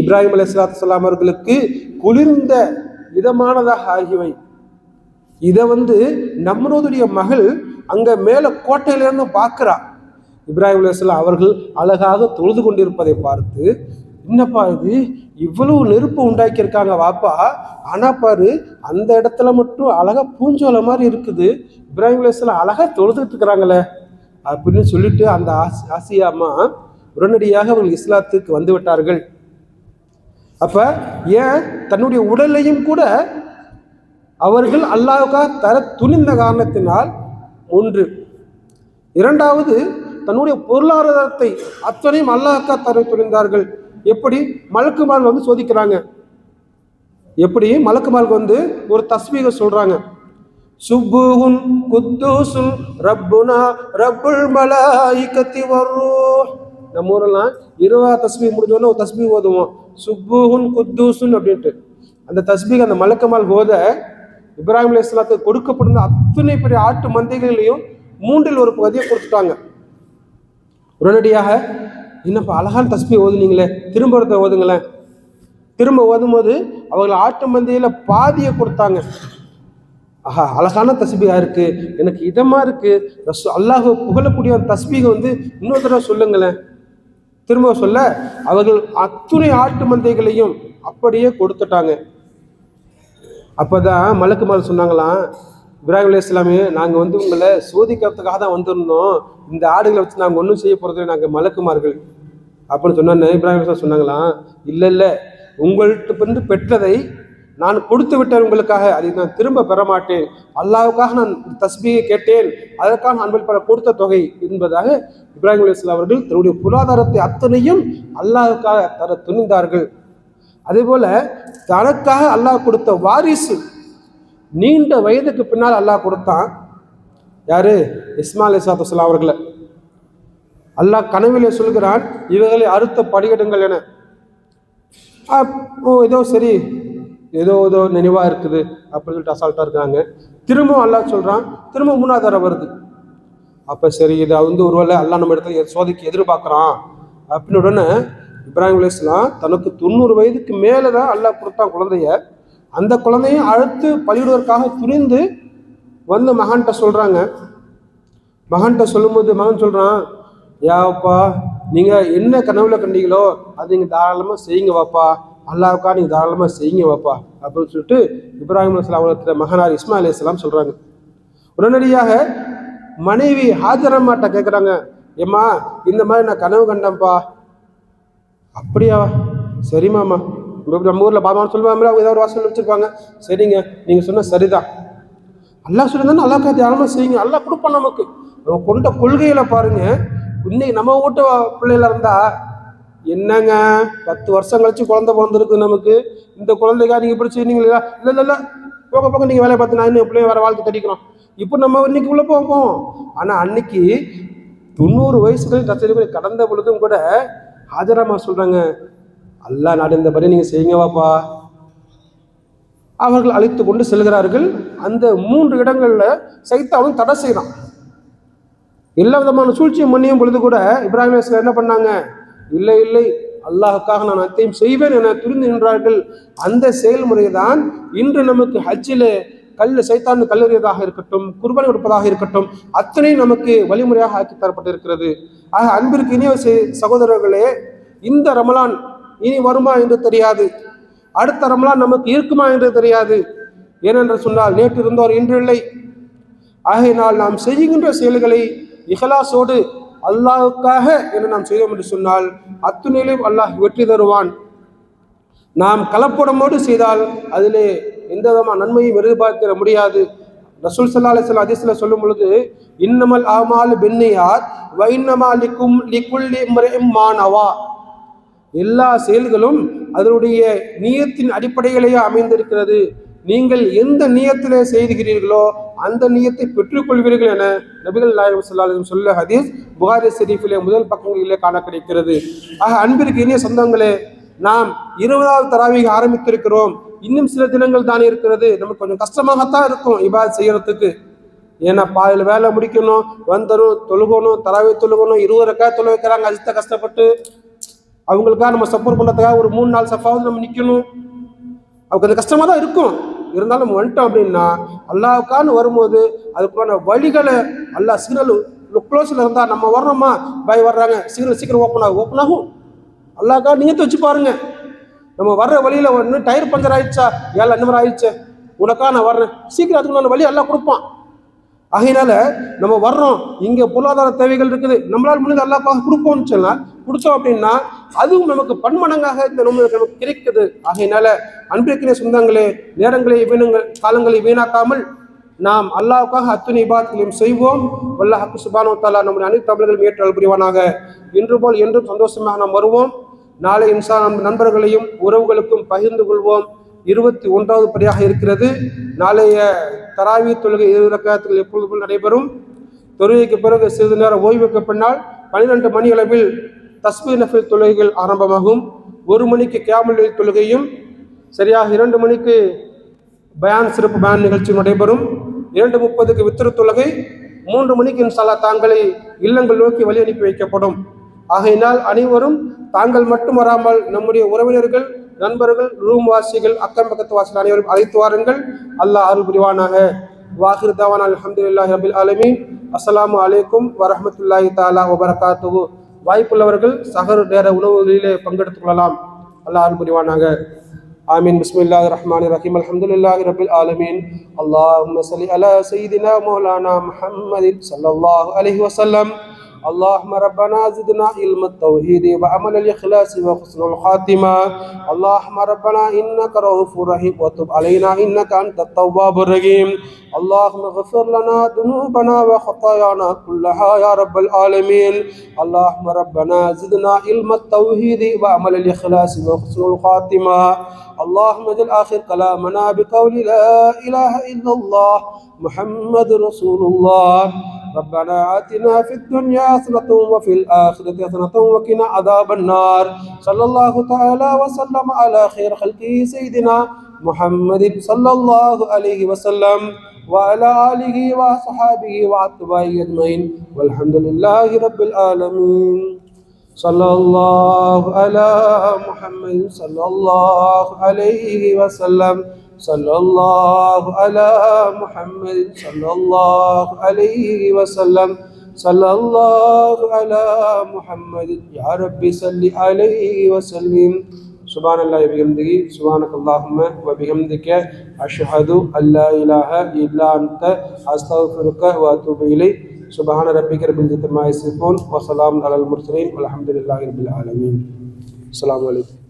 இப்ராஹிம் அலி சலாத்து அவர்களுக்கு குளிர்ந்த இதமானதாக ஆகியவை. இதை வந்து நம்மளுடைய மகள் அங்க மேல கோட்டையிலேருந்து பார்க்குறா பார்க்கிறா. இப்ராஹிம் அலையாம் அவர்கள் அழகாக தொழுது கொண்டிருப்பதை பார்த்து என்னப்பா இது? இவ்வளவு நெருப்பு உண்டாக்கியிருக்காங்க வாப்பா. ஆனா பாரு அந்த இடத்துல மட்டும் அழகா பூஞ்சோலை மாதிரி இருக்குது. இப்ராஹிம் அலையாம் அழகா தொழுதுட்டு இருக்கிறாங்களே. அப்படின்னு சொல்லிட்டு அந்த ஆசி ஆசியா அம்மா உடனடியாக அவர்கள் இஸ்லாத்துக்கு வந்து விட்டார்கள். அப்போ ஏன் தன்னுடைய உடலையும் கூட அவர்கள் அல்லாவுக்காக தர துணிந்த காரணத்தினால் ஒன்று. இரண்டாவது தன்னுடைய பொருளாதாரத்தை அத்தனையும் அல்லாஹ்க்கா தர துணிந்தார்கள். எப்படி? மலக்குமார்கள் வந்து சோதிக்கிறாங்க. எப்படி? மலக்குமார்கள் வந்து ஒரு தஸ்மீக சொல்றாங்க. சுப்புஹுன் குத்தூசுன் ரப்புனா ரப்புல் மலாய்கத்தி வரும் நம்ம ஊரெல்லாம் இருபா தஸ்மி முடிஞ்சோடனே ஒரு தஸ்மி ஓதுவோம். சுப்புஹுன் குத்தூசுன் அப்படின்ட்டு. அந்த தஸ்பீக் அந்த மலக்கமால் ஓத இப்ராஹிம் அலி இஸ்லாத்துக்கு கொடுக்கப்பட்டிருந்த அத்தனை பெரிய ஆட்டு மந்தைகளையும் மூன்றில் ஒரு பகுதியை கொடுத்துட்டாங்க. உடனடியாக என்னப்பா அழகான தஸ்பி ஓதுனீங்களே திரும்ப ஒருத்த ஓதுங்களேன். திரும்ப ஓதும்போது அவர்கள் ஆட்டு மந்தையில் பாதியை கொடுத்தாங்க. ஆஹா அழகான தஸ்பீகா இருக்கு எனக்கு இதமா இருக்கு. அல்லாஹ் புகழக்கூடிய அந்த தஸ்பீகை வந்து இன்னொரு தடவை சொல்லுங்களேன். திரும்ப சொல்ல அவர்கள் அத்துணை ஆட்டு மந்தைகளையும் அப்படியே கொடுத்துட்டாங்க. அப்பதான் மலக்குமார் சொன்னாங்களாம் இப்ராஹிம் அலி இஸ்லாமே நாங்கள் வந்து உங்களை சோதிக்கிறதுக்காக தான் வந்திருந்தோம். இந்த ஆடுகளை வச்சு நாங்கள் ஒன்றும் செய்ய போகிறது நாங்கள் மலக்குமார்கள். அப்படின்னு சொன்னோன்னே இப்ராஹிம் அலி சொன்னாங்களாம் இல்லை இல்லை உங்கள்கிட்ட வந்து பெற்றதை நான் கொடுத்து விட்டேன் உங்களுக்காக அதை நான் திரும்ப பெற மாட்டேன் அல்லாவுக்காக நான் தஸ்பியை கேட்டேன். அதற்காக அன்பில் பல கொடுத்த தொகை என்பதாக இப்ராஹிம் அலி அவர்கள் தன்னுடைய பொருளாதாரத்தை அத்தனையும் அல்லாவுக்காக தர துணிந்தார்கள். அதே போல தனக்காக அல்லாஹ் கொடுத்த வாரிசு நீண்ட வயதுக்கு பின்னால் அல்லாஹ் கொடுத்தான். யாரு? இஸ்மா அலி சாத்துலாம் அவர்களை. அல்லாஹ் கனவிலே சொல்கிறான் இவர்களை அறுத்த படிகடுங்கள் என. ஓ ஏதோ சரி. ஏதோ ஏதோ நினைவாக இருக்குது அப்படின்னு சொல்லிட்டு அசால்ட்டாக இருக்காங்க. திரும்பவும் அல்லாஹ் சொல்கிறான் திரும்ப மூணாவது வருது. அப்போ சரி இதை வந்து ஒருவேளை அல்லா நம்ம இடத்துல சோதிக்கு எதிர்பார்க்குறான் அப்படின்னு உடனே இப்ராஹிம் அலையாம் தனக்கு தொண்ணூறு வயதுக்கு மேலே தான் அல்லாஹ் கொடுத்தான் குழந்தைய. அந்த குழந்தையும் அழுத்து பலியிடுவதற்காக துணிந்து வந்து மகான்கிட்ட சொல்கிறாங்க மகன்கிட்ட சொல்லும்போது மகன் சொல்கிறான் யாப்பா நீங்கள் என்ன கனவுல கண்டீங்களோ அது நீங்கள் தாராளமாக செய்யுங்க வாப்பா. அல்லாவுக்கா நீங்கள் தாராளமாக செய்யுங்க வாப்பா அப்படின்னு சொல்லிட்டு இப்ராஹிம் அலிஸ்லாம் அவலத்தில் மகனார் இஸ்மா அலி இஸ்லாம் சொல்கிறாங்க உடனடியாக மனைவி ஹாஜரம்மாட்ட கேட்குறாங்க ஏம்மா இந்த மாதிரி நான் கனவு கண்டேன்ப்பா. அப்படியா? சரிமாம்மா இப்ப நம்ம ஊரில் பாபான்னு சொல்லுவாங்க அவங்க ஏதாவது ஒரு வாசல் வச்சுருப்பாங்க. சரிங்க நீங்கள் சொன்ன சரிதான். அல்லாஹ் சொல்லியிருந்தா அல்லாஹ் தியானமாக செய்யுங்க அல்லாஹ் கொடுப்பான் நமக்கு. நம்ம கொண்ட கொள்கையில பாருங்க இன்னைக்கு நம்ம வீட்டு பிள்ளையில இருந்தால் என்னங்க? பத்து வருஷம் கழிச்சு குழந்தை பிறந்திருக்கு நமக்கு. இந்த குழந்தைக்கா நீங்க இப்படி செய்யறீங்களா இல்ல இல்ல இல்ல. போக போக நீங்க வேலையை பார்த்து நான் இன்னும் பிள்ளைய வேற வாழ்க்கை தடிக்கிறோம் இப்போ நம்ம இன்னைக்கு உள்ள போவோம். ஆனா அன்னைக்கு தொண்ணூறு வயசுகள் கச்சேரி கடந்த பொழுதும் கூட ஹாஜராமா சொல்றாங்க. அல்லா நடந்தபடி நீங்க செய்யுங்க வாப்பா. அவர்கள் அழைத்து கொண்டு செல்கிறார்கள். அந்த மூன்று இடங்களில் சைத்தாவும் தடை செய்யறான் எல்லா விதமான சூழ்ச்சியும் பண்ணியும் பொழுது கூட இப்ராஹிம் என்ன பண்ணாங்க? இல்லை இல்லை அல்லாஹுக்காக நான் அத்தையும் செய்வேன் என துரிந்து நின்றார்கள். அந்த செயல்முறை தான் இன்று நமக்கு ஹஜ்ஜில் கல் சைத்தான் கல்லறியதாக இருக்கட்டும் குர்பனை கொடுப்பதாக இருக்கட்டும் அத்தனையும் நமக்கு வழிமுறையாக ஆக்கி தரப்பட்டிருக்கிறது. ஆக அன்பிற்கு இனிய சகோதரர்களே இந்த ரமலான் இனி வருமா என்று தெரியாது. அடுத்த ரமலான் நமக்கு இருக்குமா என்று தெரியாது. ஏனென்று சொன்னால் நேற்று இருந்தோர் இன்று இல்லை. ஆகையினால் நாம் செய்கின்ற செயல்களை இஹலாசோடு அல்லாவுக்காக என்ன நாம் செய்தோம் என்று சொன்னால் அத்துணையிலும் அல்லாஹ் வெற்றி தருவான். நாம் கலப்படமோடு செய்தால் அதிலே எந்த விதமான நன்மையும் எதிர்பார்த்திட முடியாது. ரசூல் சல்லா அலிஸ்லாம் அதிசல சொல்லும் பொழுது இன்னமல் ஆமால் பெண்ணியார் வைன்னமா லிக்கும் லிக்குல்லி முறையும் மானவா எல்லா செயல்களும் அதனுடைய நீயத்தின் அடிப்படையிலேயே அமைந்திருக்கிறது. நீங்கள் எந்த நியத்திலே செய்துகிறீர்களோ அந்த நியத்தை பெற்றுக்கொள்வீர்கள் என நபிகள் நாயகம் சொல்லாலும் சொல்ல ஹதீஸ் புகாரி ஷெரீஃபிலே முதல் பக்கங்களிலே காண கிடைக்கிறது ஆக அன்பிற்கு இனிய சொந்தங்களே நாம் இருபதாவது தராவிக ஆரம்பித்திருக்கிறோம். இன்னும் சில தினங்கள் தானே இருக்கிறது. நமக்கு கொஞ்சம் கஷ்டமாகத்தான் இருக்கும் இபாத் செய்யறதுக்கு. ஏன்னா பாதியில் வேலை முடிக்கணும் வந்துடும் தொழுகணும் தராவி தொழுகணும் இருபது ரக்கா தொழு வைக்கிறாங்க அஜித்த கஷ்டப்பட்டு. அவங்களுக்காக நம்ம சப்போர்ட் பண்ணுறதுக்காக ஒரு மூணு நாள் சஃபாவது நம்ம நிற்கணும் அவங்களுக்கு கொஞ்சம் கஷ்டமாக தான் இருக்கும். இருந்தாலும் நம்ம வந்துட்டோம் அப்படின்னா அல்லாவுக்கான்னு வரும்போது அதுக்கான வழிகளை அல்லா சிக்னல் க்ளோஸில் இருந்தால் நம்ம வர்றோமா பாய் வர்றாங்க. சிக்னல் சீக்கிரம் ஓப்பன் ஆகும். ஓப்பன் ஆகும். அல்லாக்கா நீங்கள் வச்சு பாருங்க. நம்ம வர்ற வழியில் ஒன்று டயர் பஞ்சர் ஆயிடுச்சா? ஏழை அந்த மாதிரி ஆயிடுச்சு. உனக்கா நான் வர்றேன். சீக்கிரம் அதுக்குள்ள வழி எல்லாம் கொடுப்பான். ஆகையினால நம்ம வர்றோம். இங்கே பொருளாதார தேவைகள் இருக்குது. நம்மளால் முடிஞ்ச அல்லாக்காக கொடுப்போம்னு சொன்னால் கொடுத்தோம் அப்படின்னா அதுவும் நமக்கு பன்மடங்காக இந்த நோம்பு நமக்கு கிடைக்குது. ஆகையினால அன்பிற்கின சொந்தங்களே நேரங்களை வீணுங்கள் காலங்களை வீணாக்காமல் நாம் அல்லாவுக்காக அத்துணை இபாதங்களையும் செய்வோம். வல்ல ஹக்கு சுபானோ தாலா நம்முடைய அனைத்து தமிழர்களும் ஏற்றல் புரிவானாக. இன்று போல் என்றும் சந்தோஷமாக நாம் வருவோம். நாளை இன்சா நம் நண்பர்களையும் உறவுகளுக்கும் பகிர்ந்து கொள்வோம். இருபத்தி ஒன்றாவது படியாக இருக்கிறது. நாளைய தராவி தொழுகை இரு ரக்காயத்துகள் எப்பொழுது போல் நடைபெறும்? தொழுகைக்கு பிறகு சிறிது நேரம் ஓய்வுக்கு பின்னால் பனிரெண்டு மணி அளவில் தஸ்மீர் நஃபில் தொழுகைகள் ஆரம்பமாகும். ஒரு மணிக்கு கேமல் தொழுகையும் சரியாக இரண்டு மணிக்கு பயான் சிறப்பு பயான் நிகழ்ச்சியும் நடைபெறும். இரண்டு முப்பதுக்கு வித்திரு தொழுகை மூன்று மணிக்கு இன்சாலா தாங்களை இல்லங்கள் நோக்கி வழி அனுப்பி வைக்கப்படும். ஆகையினால் அனைவரும் தாங்கள் மட்டும் வராமல் நம்முடைய உறவினர்கள் நண்பர்கள் ரூம் வாசிகள் அக்கம் பக்கத்து வாசிகள் அனைவரும் அழைத்து வாருங்கள் அல்லாஹ் அருள் புரிவானாக வாஹிர் தவான் அலமதுல்லாஹி ரபில் ஆலமீன் அஸ்ஸலாமு அலைக்கும் வரஹமத்துல்லாஹி தாலா வபரகாத்துஹு வாய்ப்புள்ளவர்கள் சகர் நேர உணவுகளிலே பங்கெடுத்துக் கொள்ளலாம் அல்லாஹ் அருள் புரிவானாக آمين بسم الله الرحمن الرحيم الحمد لله رب العالمين اللهم صل على سيدنا مولانا محمد صلى الله عليه وسلم اللهم ربنا زدنا علم التوحيد وعمل الإخلاص وحسن الخاتمة اللهم ربنا إنك رؤوف رحيم. وتب علينا إنك أنت التواب الرحيم. اللهم اغفر لنا ذنوبنا وخطايانا كلها يا رب العالمين. اللهم ربنا زدنا علم التوحيد وعمل الإخلاص وحسن الخاتمة اللهم اجعل آخر كلامنا بقول لا إله إلا الله محمد رسول الله. ربنا آتنا في الدنيا حسنة وفي الآخرة حسنة وقنا عذاب النار. صلى الله تعالى وسلم على خير خلقه سيدنا محمد صلى الله عليه وسلم وعلى آله وصحابه وأتباعه أجمعين. والحمد لله رب العالمين. صلى الله على محمد صلى الله عليه وسلم. صلى الله على محمد صلى الله عليه وسلم. صلى الله على محمد. يا رب صل عليه وسلم. سبحان الله وبحمده. سبحانك اللهم وبحمدك. أشهد أن لا إله إلا أنت. أستغفرك وأتوب إليك. سبحان ربك رب العزة ما يصفون. وسلام على المرسلين. والحمد لله رب العالمين. السلام عليكم.